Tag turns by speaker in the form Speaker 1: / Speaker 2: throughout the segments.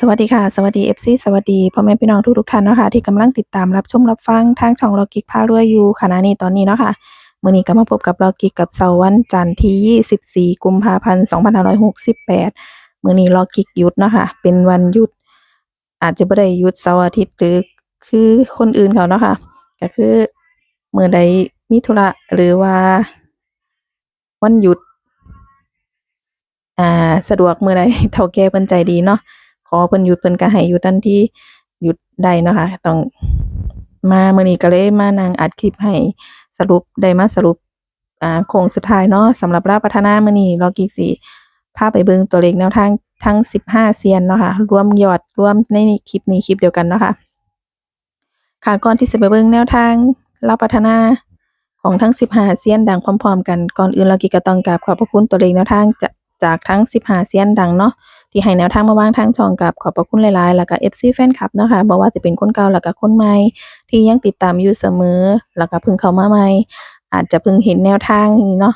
Speaker 1: สวัสดีค่ะ สวัสดี FC สวัสดีพ่อแม่พี่น้องทุกๆท่านเนาะค่ะที่กำลังติดตามรับชมรับฟังทางช่องลอกิกพารวยอยู่ขณะนี้ตอนนี้เนาะค่ะมื้อนี้ก็มาพบกับลอกิกกับเสาร์วันจันทร์ที่ 24 กุมภาพันธ์ 2568มื้อนี้ลอกิกหยุดเนาะค่ะเป็นวันหยุด อาจจะบ่ได้หยุดเสาร์อาทิตย์หรือคือคนอื่นเขาเนาะค่ะก็คือเมื้อใดมีธุระหรือว่า วันหยุด อ่าสะดวกเมื้อใดเฒ่าแก่เพิ่นใจดีเนาะ เพิ่นหยุดเพิ่นก็ให้หยุดทันทีหยุดได้นะคะต้องมาเมื้อนี้ก็เลยมานั่งอัดคลิปให้สรุปได้มาสรุปอ่าโค้งสุดท้ายเนาะสำหรับลาวพัฒนาเมื้อนี้ลอกิกสิพาไปเบิงตัวเลขแนวทางทั้ง15เซียนเนาะค่ะรวมยอดรวมในคลิปนี้คลิปเดียวกันเนาะค่ะค่ะก่อนที่จะไปเบิงแนวทางลาวพัฒนาของทั้ง15เซียนดังพร้อมๆ กันก่อนอื่นลอกิกก็ต้องกราบขอบพระคุณตัวเลขแนวทางจจากทั้ง15เซียนดังเนาะ ที่ให้แนวทางมาวางทางช่องกับขอบพระคุณหลายๆ แล้วก็ FC แฟนคลับเนาะค่ะบ่ว่าสิเป็นคนเก่าแล้วก็คนใหม่ ที่ยังติดตามอยู่เสมอ แล้วก็เพิ่งเข้ามาใหม่ อาจจะเพิ่งเห็นแนวทางนี้เนาะ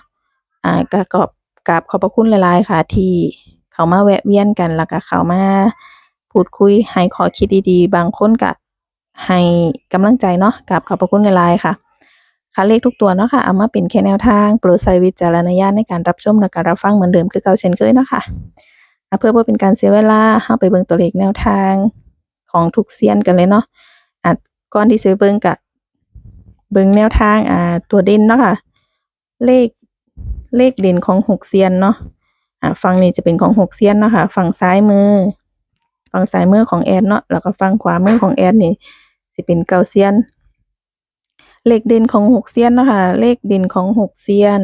Speaker 1: อ่าก็กอบกราบขอบพระคุณหลายๆ ค่ะ ที่เขามาแวะเวียนกันแล้วก็เขามาพูดคุยให้ขอคิดดีๆ บางคนก็ให้กำลังใจเนาะกราบขอบพระคุณหลายๆ ค่ะค่ะเลขทุกตัวเนาะค่ะเอามาเป็นแค่แนวทางโปรดใช้วิจารณญาณในการรับชมและการรับฟังเหมือนเดิมคือเก่าเช่นเคยเนาะคะ่ะ เพื่อบ่อเป็นการเสียเวลาเฮาไปเบิ่งตัวเลขแนวทางของทุกเซียนกันเลยเนาะอะก่อนที่สิไปเบิ่งก็เบิ่งแนวทางอ่าตัวเด่นเนาะค่ะ เลขเลขเด่นของหกเซียนเนาะอะฝั่งนี้จะเป็นของหกเซียนเนาะค่ะ ฝั่งซ้ายมือ ฝั่งซ้ายมือของแอดเนาะแล้วก็ฝั่งขวามือของแอดนี่สิเป็นเก้าเซียน เลขเด่นของหกเซียนเนาะค่ะ เลขเด่นของหกเซียน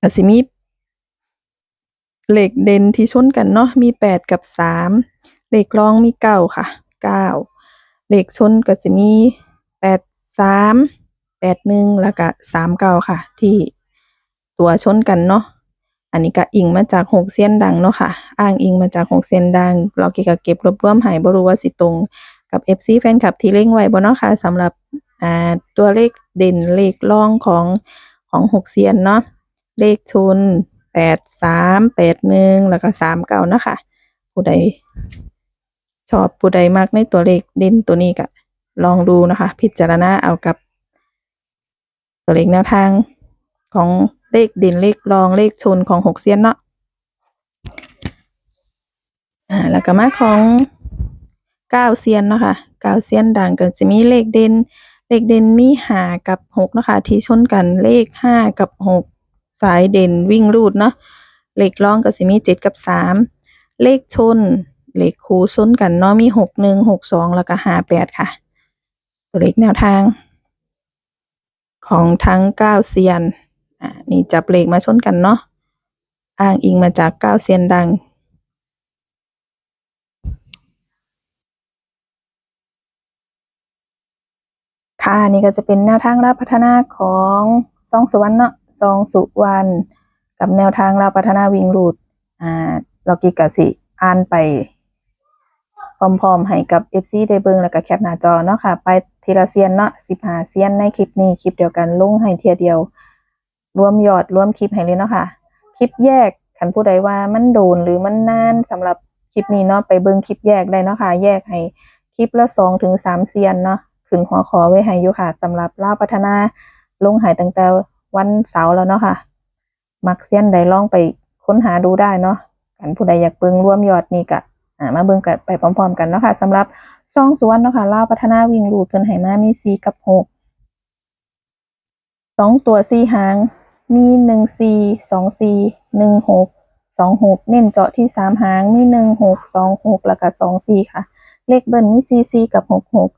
Speaker 1: อาจสิมี เลขเด่นที่ชนกันเนาะมีแปดกับสามเลขรองมีเก้าค่ะเก้าเลขชนก็สิมีแปดสามแปดหนึ่งแล้วก็สามเก้าค่ะ ที่ตัวชนกันเนาะอันนี้ก็อิงมาจากหกเซียนดังเนาะค่ะ อ้างอิงมาจากหกเซียนดัง เราเก็บเก็บรวบรวมให้บ่รู้ว่าสิตรงกับ FC แฟนคลับที่เล็งไว้บ่เนาะค่ะสำหรับอ่าตัวเลขเด่นเลขรองของของหกเซียนเนาะเลขชน แปดสามแปดหนึ่งแล้วก็สามเก้านะคะ ผู้ใด ชอบผู้ใดมากในตัวเลขเด่นตัวนี้ก็ลองดูนะคะ พิจารณาเอากับตัวเลขแนวทางของเลขเด่นเลขรองเลขชนของหกเซียนเนาะอ่าแล้วก็มาของเก้าเซียนเนาะค่ะเก้าเซียนดังก็จะมีเลขเด่นเลขเด่นมีหากับหกเนาะค่ะที่ชนกันเลขห้ากับหก สายเด่นวิ่งรูดเนาะเลขรองก็สิมีเจ็ดกับสามเลขชน เลขคูชนกันเนาะมีหกหนึ่งหกสองแล้วก็ห้าแปดค่ะ ตัวเลขแนวทาง ของทั้งเก้าเซียนอ่านี่จับเลขมาชนกันเนาะอ้างอิงมาจากเก้าเซียนดังค่ะนี่ก็จะเป็นแนวทางรับพัฒนาของ ซองสุวรรณเนาะซองสุวรรณกับแนวทางเรับพัฒนาวิ่งรูดอ่าเรากิกะสิอ่านไปพร้อมๆให้กับ FC ได้เบิ่งแล้วก็แคปหน้าจอเนาะค่ะ ไปทีละเซียนเนาะ15เซียนในคลิปนี้คลิปเดียวกันลงให้เทียเดียว รวมยอดรวมคลิปให้เลยเนาะค่ะ คลิปแยกคันผู้ใดว่ามันโดนหรือมันนานสำหรับคลิปนี้เนาะไปเบิ่งคลิปแยกได้เนาะค่ะ แยกให้คลิปละ2ถึง3เซียนเนาะขึ้นหัวขอไว้ให้อยู่ค่ะสำหรับเลาพัฒนา ลงให้ตั้งแต่วันเสาร์แล้วเนาะค่ะ มักเซียนใดลองไปค้นหาดูได้เนาะกันผู้ใดอยากเบิ่งร่วมยอดนี่ก็อ่ามาเบิ่งกันไปพร้อม ๆ กันเนาะค่ะสำหรับช่องสวนเนาะค่ะเล่าพัฒนาวิ่งรูดเพิ่นให้มามี4กับ6สองตัวสี่หาง มีหนึ่งสี่สองสี่หนึ่งหกสองหกเน้นเจาะที่สามหางมีหนึ่งหกสองหกแล้วก็สองสี่ค่ะ เลขเบิ้ลมีสี่สี่กับหกหก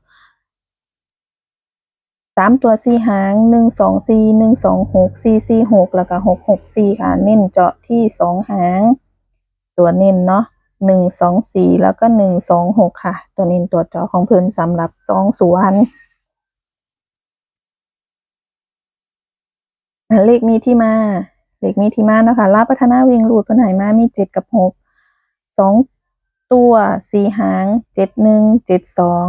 Speaker 1: สามตัวสี่หางหนึ่งสองสี่หนึ่งสองหกสี่สี่หกแล้วก็หกหกสี่ค่ะ เน้นเจาะที่สองหาง ตัวเน้นเนาะหนึ่งสองสี่แล้วก็หนึ่งสองหกค่ะ ตัวเน้นตัวเจาะของเพิ่อนสำหรับจองสุวรรณเลขมีที่มา เลขมีที่มาเนาะคะลาบพัฒนาวิ่งรูดเพิ่นให้มามีเจ็ดกับหกสองตัวสี่หางเจ็ดหนึ่งเจ็ดสอง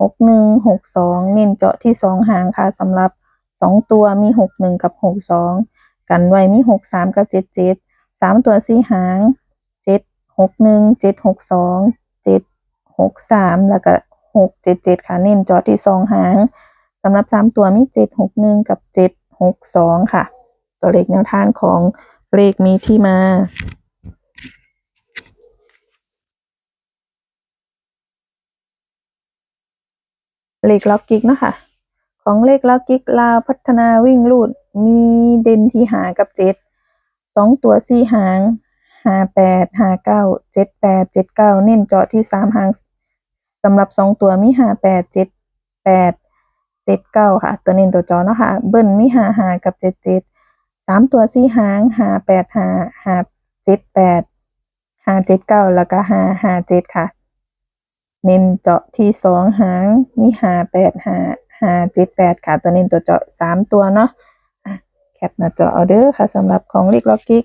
Speaker 1: หกหนึ่งหกสองเน้นเจาะที่สองหางค่ะสำหรับสองตัวมีหกหนึ่งกับหกสองกันไว้มีหกสามกับเจ็ดเจ็ดสามตัวสี่หางเจ็ดหกหนึ่งเจ็ดหกสองเจ็ดหกสามแล้วก็หกเจ็ดเจ็ดค่ะเน้นเจอที่สองหางสำหรับสามตัวมีเจ็ดหกหนึ่งกับเจ็ดหกสองค่ะ ตัวเลขแนวทางของเลขมีที่มา เลขล็อกกิกเนาะค่ะ ของเลขล็อกกิกลาวพัฒนาวิ่งลูดมีเด่นที่หากับเจ็ดสองตัวสี่หางหาแปดหาเก้าเจ็ดแปดเจ็ดเก้าเน้นเจาะที่สามหางสำหรับสองตัวมีหาแปดเจ็ดแปดเจ็ดเก้าค่ะ ตัวเน้นตัวจอเนาะค่ะ เบิ้ลมีหาหากับเจ็ดเจ็ดสามตัวสี่หางหาแปดหาหาเจ็ดแปดหาเจ็ดเก้าแล้วก็หาหาเจ็ดค่ะ เน้นเจาะที่สองหางมีหาแปดหาหาเจ็ดแปดค่ะ ตัวเน้นตัวเจาะสามตัวเนาะะแคปหน้าจอเอาเด้อค่ะสำหรับของเลขล็อกกิก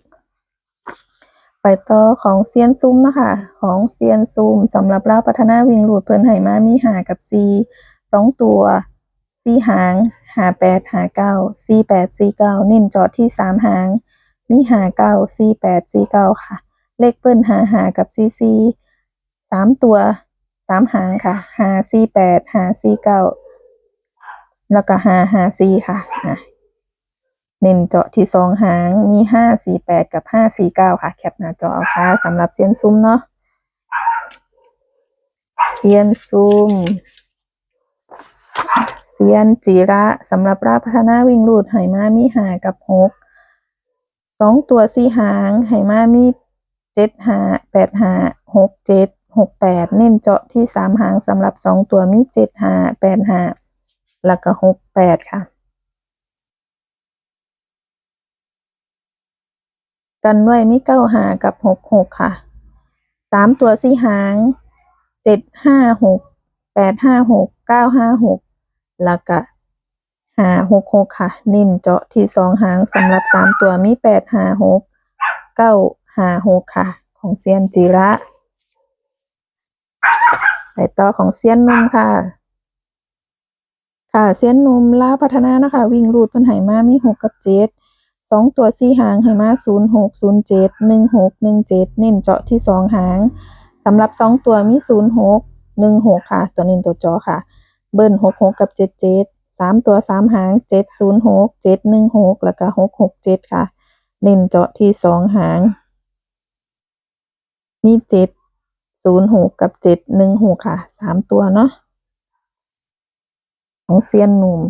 Speaker 1: ไปต่อของเซียนซุ่มนะคะของเซียนซุ่มสำหรับเล่าพัฒนาวิ่งหลุดเพิ่นไหมามีหากับซีสองตัวซีหางหาแปดหาเก้าซีแปดซีเก้าเน้นเจอดที่สามหางมีหาเก้าซีแปดซีเก้าค่ะ เลขเปิ้ลหาหากับซีซีสามตัว สามหางค่ะหาซีแปดหาซีเก้าแล้วก็หาหาซีค่ะอะเน้นเจาะที่สองหางมีห้าสี่แปดกับห้าสี่เก้าค่ะ แคปหน้าจอเอาค่ะสำหรับเซียนซุ้มเนาะเซียนซุ้มเซียนจีระสำหรับราพัฒนาวิ่งรูดไหมามีหากับหกสองตัวสี่หางไหมามีเจ็ดหาแปดหาหกเจ็ดหกแปดเน้นเจาะที่สามหางสำหรับสองตัวมีเจ็ดหาแปดหาแล้วก็หกแปดค่ะ กันไว้มีเก้าหากับหกหกค่ะสามตัวสี่หางเจ็ดห้าหกแปดห้าหกเก้าห้าหกแล้วก็หาหกหกค่ะ นิ่นเจาะที่สองหางสำหรับสามตัวมีแปดหาหกเก้าหาหกค่ะ ของเซียนจีระ ไปต่อของเซียนนุ่มค่ะ ค่ะเซียนนุ่มล่าพัฒนานะคะ วิ่งรูดเพันไหมามีหกกับเจ็ดสองตัวสี่หางให้มาศูนย์หกศูนย์เจ็ดหนึ่งหกหนึ่งเจ็ดเน้นเจาะที่สองหางสำหรับสองตัวมีศูนย์หกหนึ่งหกค่ะ ตัวเน้นตัวจอค่ะ เบิ้ลหกหกกับเจ็ดเจ็ดสามตัวสามหางเจ็ดศูนย์หกเจ็ดหนึ่งหกแล้วก็หกหกเจ็ดค่ะ เน้นเจาะที่สองหาง มีเจ็ด ศูนย์หกกับเจ็ดหนึ่งหกค่ะสามตัวเนาะของเซียนหนุ่ม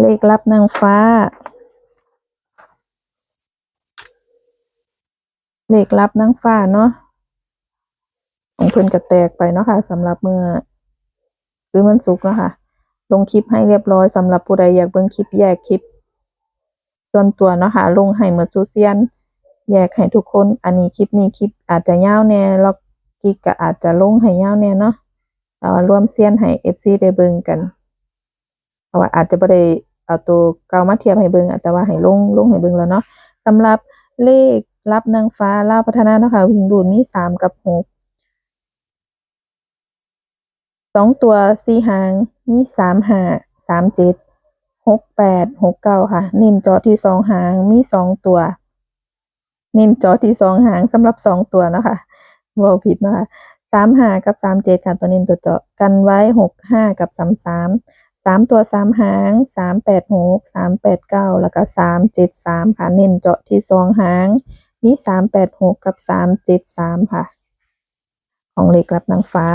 Speaker 1: เลขลับนางฟ้า เลขลับนางฟ้าเนาะของเพิ่อนกระแตกไปเนาะค่ะสำหรับเมื่อคือมันสุกเนาะค่ะลงคลิปให้เรียบร้อยสำหรับผู้ใดอยากเบิ่งคลิปแยกคลิป ส่วนตัวเนาะค่ะลงให้เหมือนซูเซียน แยกให้ทุกคน อันนี้คลิปนี้คลิปอาจจะยาวแน่แล้วกิกก็อาจจะลงให้ยาวแน่เนาะแต่ว่ารวมเซียนให้ FC ได้เบิ่งกันเพราะว่าอาจจะบ่ได้เอาตัวเกามาเทียบให้เบิ่งแต่ว่าให้ลงลงให้เบิ่งแล้วเนาะสำหรับเลขรับนางฟ้าลาพัฒนาเนาะค่ะวิ่งรูดมีสามกับหกสองตัวสี่หางมีสามห้าสามเจ็ดหกแปดหกเก้าค่ะเน้นจอที่สองหางมีสองตัว เน้นจอที่สองหางสำหรับสองตัวเนาะคะว่าผิดนาะคะสามห้ากับสามเจ็ดค่ะตัวเน้นตัวเจาะกันไว้หกห้ากับสามสามสามตัวสามหางสามแปดหกสามแปดเก้าแล้วก็สามเจ็ดสามค่ะเน้นเจาะที่สองหาง มีสามแปดหกกับสามเจ็ดสามค่ะ ของเหลขรับนางฟ้า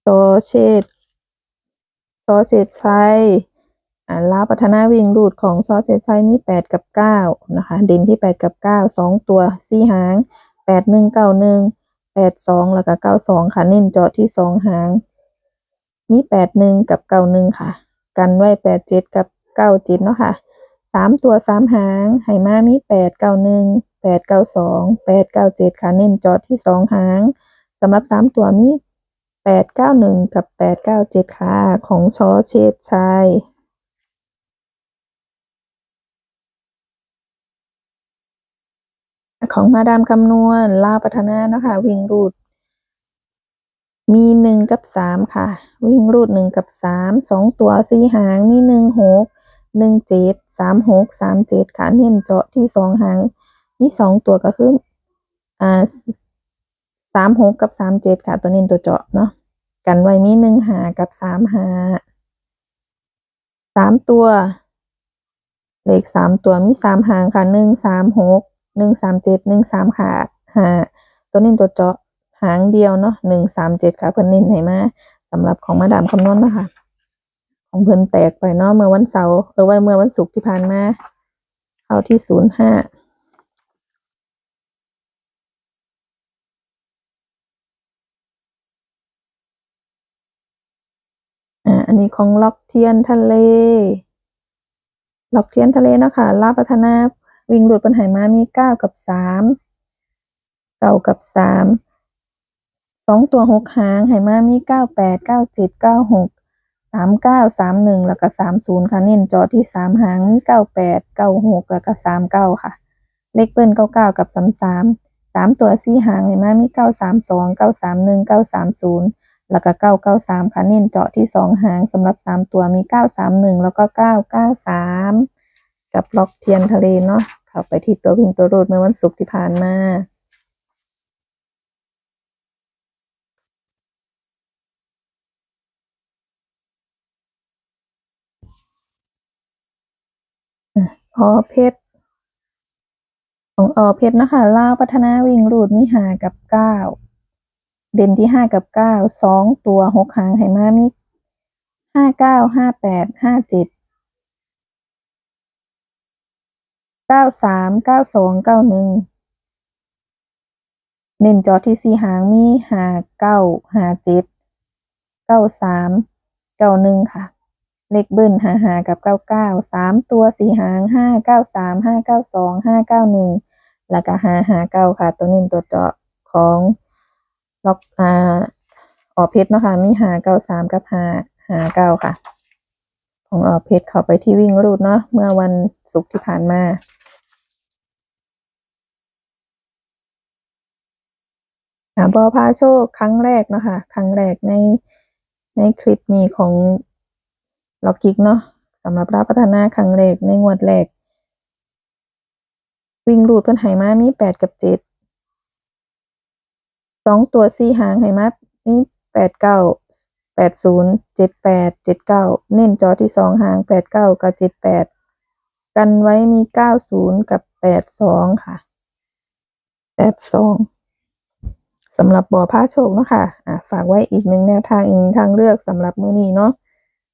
Speaker 1: โซเชตโซเชตชัยอ่า ลาวพัฒนาวิ่งรูดของซอเชชัยมีแปดกับเก้านะคะ เด่นที่แปดกับเก้าสองตัวสี่หางแปดหนึ่งเก้าหนึ่งแปดสองแล้วก็เก้าสองค่ะ เน้นเจาะที่สองหาง มีแปดหนึ่งกับเก้าหนึ่งค่ะ กันไว้แปดเจ็ดกับเก้าเจ็ดเนาะค่ะสามตัวสามหางไหมามีแปดเก้าหนึ่งแปดเก้าสองแปดเก้าเจ็ดค่ะ เน้นจอดที่สองหางสำหรับสามตัวมีแปดเก้าหนึ่งกับแปดเก้าเจ็ดค่ะ ของชอเชษชัย ของมาดามคำนวณลาวพัฒนานะคะวิ่งรูด มีหนึ่งกับสามค่ะ วิ่งรูดหนึ่งกับสามสองตัวสี่หางมีหนึ่งหกหนึ่งเจ็ดสามหกสามเจ็ดค่ะเน้นเจาะที่สองหางมีสองตัวก็คืออ่าสามหกกับสามเจ็ดค่ะ ตัวเน้นตัวเจาะเนาะกันไว้มีหนึ่งหากับสามหาสามตัว เลขสามตัวมีสามหางค่ะหนึ่งสามหก หนึ่งสามเจ็ดหนึ่งสามหาหาตัวเน้นตัวเจาะหางเดียวเนาะหนึ่งสามเจ็ดค่ะเพิ่นเน้นให้มาสำหรับของมาดามคำนวณนะคะของเพิ่นแตกไปเนาะเมื่อวันเสาร์หรือว่าเมื่อวันศุกร์ที่ผ่านมาเข้าที่ศูนย์ห้าอ่าอันนี้ของล็อกเทียนทะเล ล็อกเทียนทะเลเนาะค่ะลาบพัฒนา วิ่งหลุดปัญหามามีเก้ากับสามเก้ากับสามสองตัวหกหางไหมามีเก้าแปดเก้าเจ็ดเก้าหกสามเก้าสามหนึ่งแล้วก็สามศูนย์ค่ะเน้นจอที่สามหางมีเก้าแปดเก้าหกแล้วก็สามเก้าค่ะ เลขเบิ้ลเก้าเก้ากับสามสามสามตัวสี่หางไหมามีเก้าสามสองเก้าสามหนึ่งเก้าสามศูนย์แล้วก็เก้าเก้าสามค่ะเน้นเจาะที่สองหางสำหรับสามตัวมีเก้าสามหนึ่งแล้วก็เก้าเก้าสามกับล็อกเทียนทะเลเนาะ เข้าไปที่ตัวพิงตัวรูดเมื่อวันศุกร์ที่ผ่านมาออเพชรของออเพชรนะคะลาวพัฒนาวิ่งรูดมีหากับเก้าเด่นที่ห้ากับเก้าสองตัวหกหางไหมามีห้าเก้าห้าแปดห้าเจ็ด เก้าสามเก้าสองเก้าหนึ่งเน้นจอที่สี่หางมีหาเก้าหาเจ็ดเก้าสามเก้าหนึ่งค่ะ เลขเบิ้ลหาหากับเก้าเก้าสามตัวสี่หางห้าเก้าสามห้าเก้าสองห้าเก้าหนึ่งแล้วก็หาหาเก้าค่ะ ตัวนี้ตัวเจาะของล็อกอ่าออเพชรเนาะค่ะมีหาเก้าสามกับหาหาเก้าค่ะ ของออเพชรเข้าไปที่วิ่งรูดเนาะเมื่อวันศุกร์ที่ผ่านมาหา บอพาโชคครั้งแรกเนาะค่ะ ครั้งแรกในในคลิปนี้ของล็อกกิกเนาะสำหรับรับพัฒนาครั้งแรกในงวดแรก วิ่งรูดเพิ่นไหมามีแปดกับเจ็ดสองตัวสี่หางไหมามีแปดเก้าแปดศูนย์เจ็ดแปดเจ็ดเก้าเน้นจอที่สองหางแปดเก้ากับเจ็ดแปดกันไว้มีเก้าศูนย์กับแปดสองค่ะแปดสอง สำหรับบ่อผ้าโชคเนาะค่ะอะฝากไว้อีกหนึ่งแนวทางอีกทางเลือกสำหรับมื้อนี้เนาะ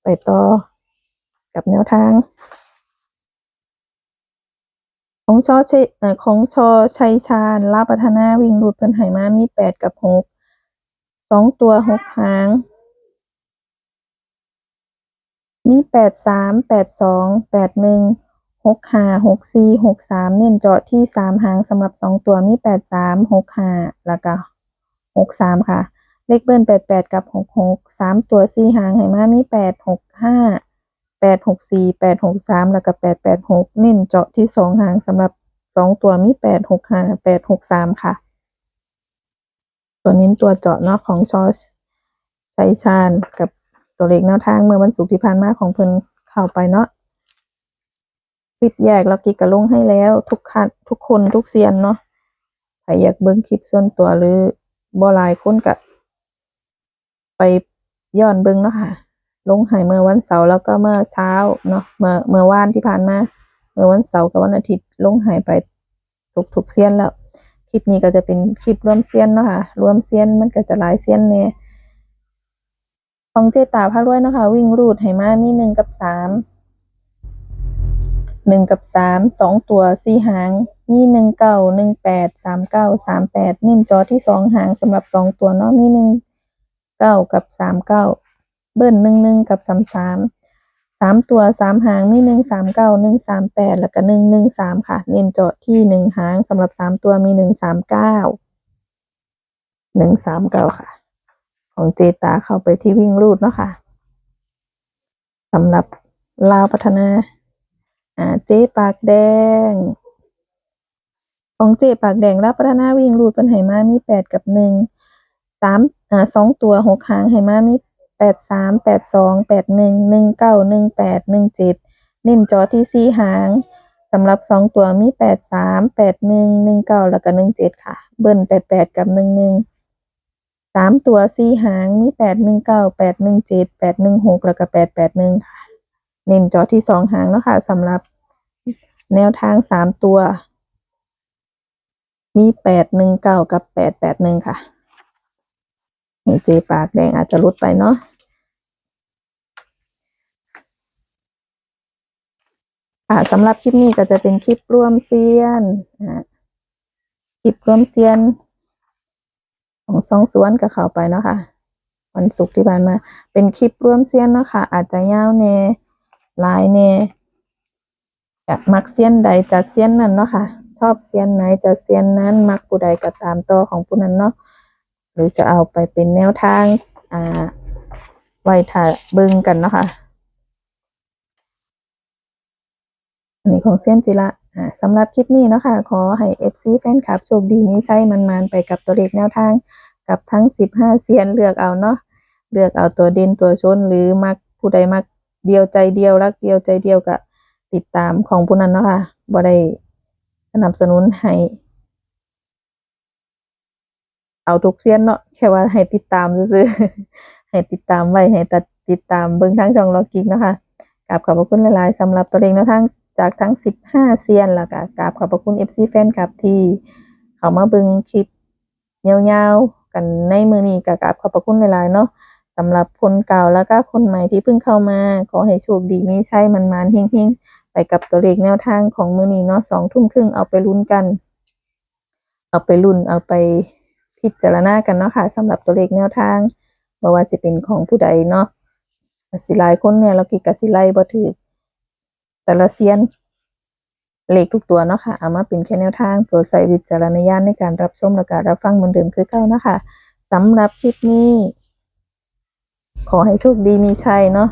Speaker 1: ไปต่อกับแนวทาง ของชอชอ่อของชอชัยชาญลาบพัฒนาวิ่งรูดเพิ่นไหมามีแปดกับหกสองตัวหกหาง มีแปดสามแปดสองแปดหนึ่งหกห้าหกสี่หกสามเน้นเจาะที่สามหางสำหรับสองตัวมีแปดสามหกห้าแล้วก็ หกสามค่ะ เลขเบิ้ลแปดแปดกับหกหกสามตัวสี่หางไหมามีแปดหกห้าแปดหกสี่แปดหกสามแล้วก็แปดแปดหกเน้นเจาะที่สองหางสำหรับสองตัวมีแปดหกห้าแปดหกสามค่ะ ตัวนี้ตัวเจาะเนาะของชอชชัยชาญกับตัวเลขแนวทางเมื่อวันศุกร์ที่ผ่านมาของเพิ่นเข้าไปเนาะคลิปแยกแล้วกิกกะลงให้แล้วทุกคันทุกคนทุกเซียนเนาะใครอยากเบิ่งคลิปส่วนตัวหรือ บ่หลายคนก็ไปย้อนเบิ่งเนาะค่ะ ลงให้เมื่อวันเสาร์แล้วก็เมื่อเช้าเนาะเมื่อเมื่อวานที่ผ่านมาเมื่อวันเสาร์กับวันอาทิตย์ลงให้ไปทุกทุกเซียนแล้ว คลิปนี้ก็จะเป็นคลิปรวมเซียนเนาะค่ะรวมเซียนมันก็จะหลายเซียนเนี่ยของเจตาพารวยเนาะค่ะวิ่งรูดให้มามีหนึ่งกับสามหนึ่งกับสามสองตัวสี่หาง มีหนึ่งเก้าหนึ่งแปดสามเก้าสามแปดเน้นจอที่สองหางสำหรับสองตัวเนาะมีหนึ่งเก้ากับสามเก้าเบิ้ลหนึ่งหนึ่งกับสามสามสามตัวสามหางมีหนึ่งสามเก้าหนึ่งสามแปดแล้วก็หนึ่งหนึ่งสามค่ะ เน้นจาะที่หนึ่งหางสำหรับสามตัวมีหนึ่งสามเก้าหนึ่งสามเก้าค่ะ ของเจตาเข้าไปที่วิ่งรูดเนาะค่ะสำหรับลาวพัฒนาอ่าเจ๊ปากแดง ของเจปากแดงรับพัฒนาวิ่งรูดเป็นไหมามีแปดกับหนึ่งสามอ่าสองตัวหกหางไหมามีแปดสามแปดสองแปดหนึ่งหนึ่งเก้าหนึ่งแปดหนึ่งเจ็ดเน้นจอที่สี่หางสำหรับสองตัวมีแปดสามแปดหนึ่งหนึ่งเก้าแล้วก็หนึ่งเจ็ดค่ะ เบิ้ลแปดแปดกับหนึ่งหนึ่งสามตัวสี่หางมีแปดหนึ่งเก้าแปดหนึ่งเจ็ดแปดหนึ่งหกแล้วก็แปดแปดหนึ่งค่ะ เน้นจอที่สองหางเนาะค่ะสำหรับแนวทางสามตัว มีแปดหนึ่งเก้ากับแปดแปดหนึ่งค่ะนี่เจปากแดงอาจจะลดไปเนาะอ่าสำหรับคลิปนี้ก็จะเป็นคลิปร่วมเซียนอ่าคลิปร่วมเซียน ของสองสวนกับเขาไปเนาะค่ะวันศุกร์ที่ผ่านมา เป็นคลิปร่วมเซียนเนาะค่ะ อาจจะยาวแน่หลายแน่อยากมักเซียนใดจัดเซียนนั้นเนาะค่ะ อบเซียนไหนจัดเซียนนั้นมักผู้ใดก็ตามต่อของผู้นั้นเนาะหรือจะเอาไปเป็นแนวทางอ่าไว้ถ่าเบิ่งกันเนาะค่ะอันนี้ของเซียนจิระสำหรับคลิปนี้เนาะค่ะขอให้ FC แฟนคลับโชคดีมีใช้มันๆไปกับตัวเลขแนวทางกับทั้ง 15 เซียนเลือกเอาเนาะเลือกเอาตัวเด่นตัวชนหรือมักผู้ใดมักเดียวใจเดียวรักเดียวใจเดียวก็ติดตามของผู้นั้นเนาะค่ะบ่ได้ สนับสนุนให้เอาทุกเซียนเนาะแค่ว่าให้ติดตามซื่อๆให้ติดตามไว้ให้ตัดติดตามเบิ่งทั้งช่องล็อกกิกเนาะคะกราบขอบพระคุณหลายๆสำหรับตัวเลขแนวทางจากทั้ง 15 เซียนแล้วก็กราบขอบพระคุณ FC แฟนคลับที่เข้ามาเบิ่งคลิปยาวๆกันในมือนี้กราบขอบพระคุณหลายๆเนาะสำหรับคนเก่าแล้วก็คนใหม่ที่เพิ่งเข้ามา ขอให้โชคดีมีใชัยมันๆเฮงๆ ไปกับตัวเลขแนวทางของมือนี้เนาะสองทุ่มครึ่งเอาไปลุ้นกัน เอาไปลุ้นเอาไปพิจารณากันเนาะค่ะสำหรับตัวเลขแนวทางบ่ว่าสิเป็นของผู้ใดเนาะสิหลายคนเนี่ยเรากิกสิไลบ่ถือแต่ละเซียนเลขทุกตัวเนาะค่ะเอามาเป็นแค่แนวทางโปรดใช้วิจารณญาณในการรับชมและการรับฟังเหมือนเดิมคือเก่านะคะสำหรับคลิปนี้ ขอให้โชคดีมีชัยเนาะ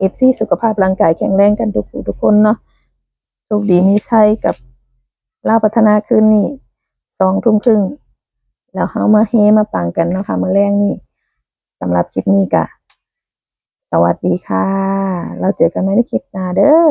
Speaker 1: เอฟซีสุขภาพร่างกายแข็งแรงกันทุกๆทุกคนเนาะโชคดีมีชัยกับล่าพัฒนาคืนนี่สองทุ่มครึ่งแล้วเฮามาเฮมาปังกันเนาะค่ะมื้อแรงนี่สำหรับคลิปนี้กะสวัสดีค่ะ เราเจอกันใหม่ในคลิปหน้าเด้อ